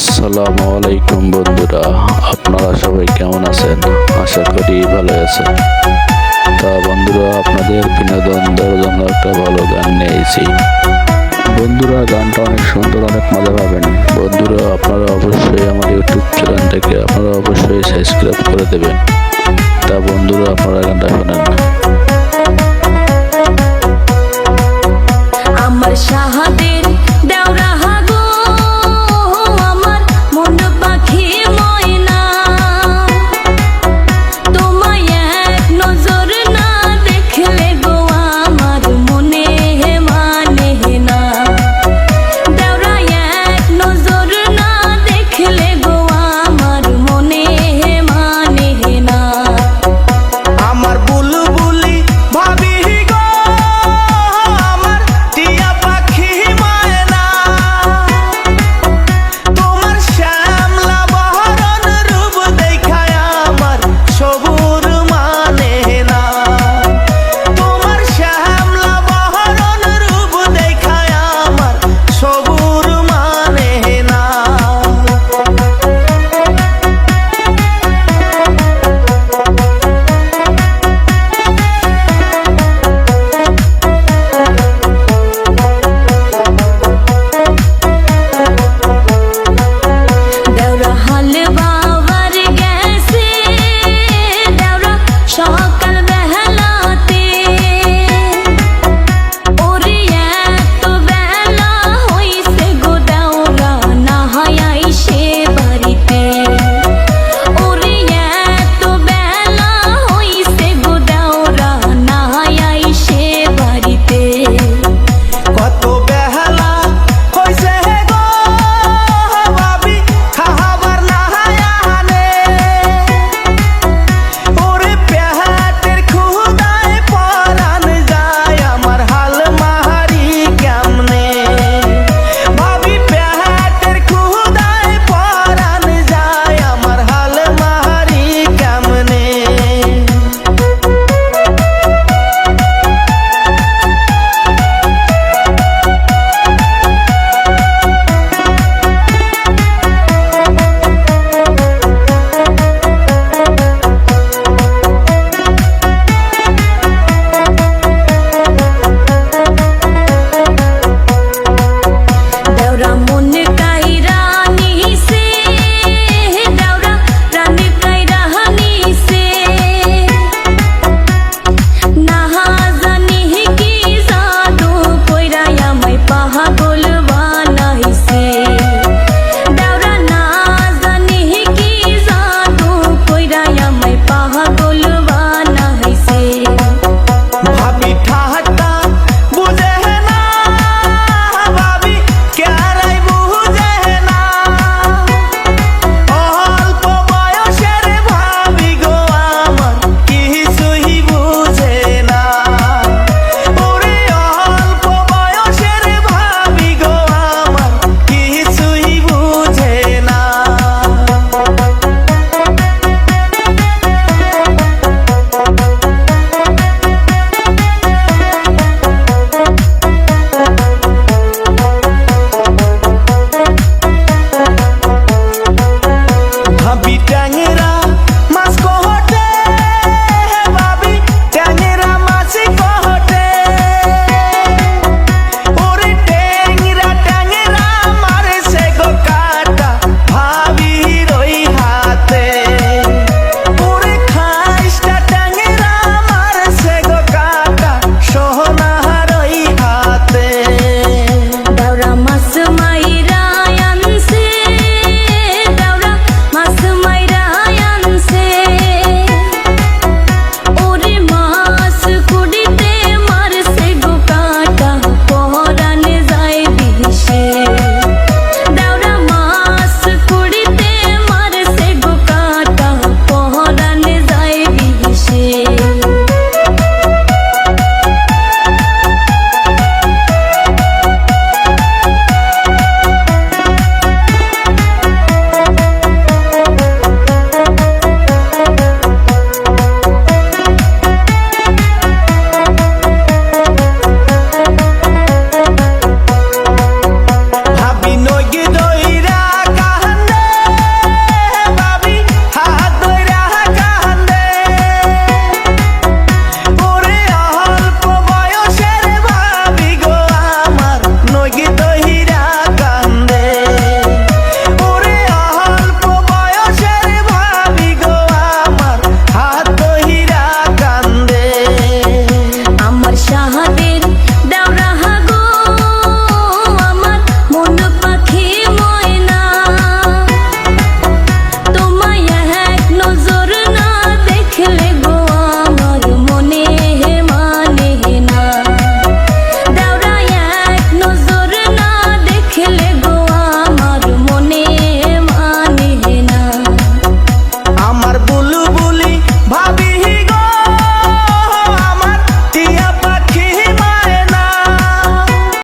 আসসালামু আলাইকুম বন্ধুরা। আপনারা সবাই কেমন আছেন? আশা করি ভালো আছেন। তা বন্ধুরা, আপনাদের বিনোদন দেওয়ার একটা ভালো গান নিয়েছি বন্ধুরা, গানটা অনেক সুন্দর, অনেক মজা পাবেন। বন্ধুরা, আপনারা অবশ্যই আমার ইউটিউব চ্যানেলটাকে আপনারা অবশ্যই সাবস্ক্রাইব করে দেবেন। তা বন্ধুরা, আপনারা গানটা শোনেন।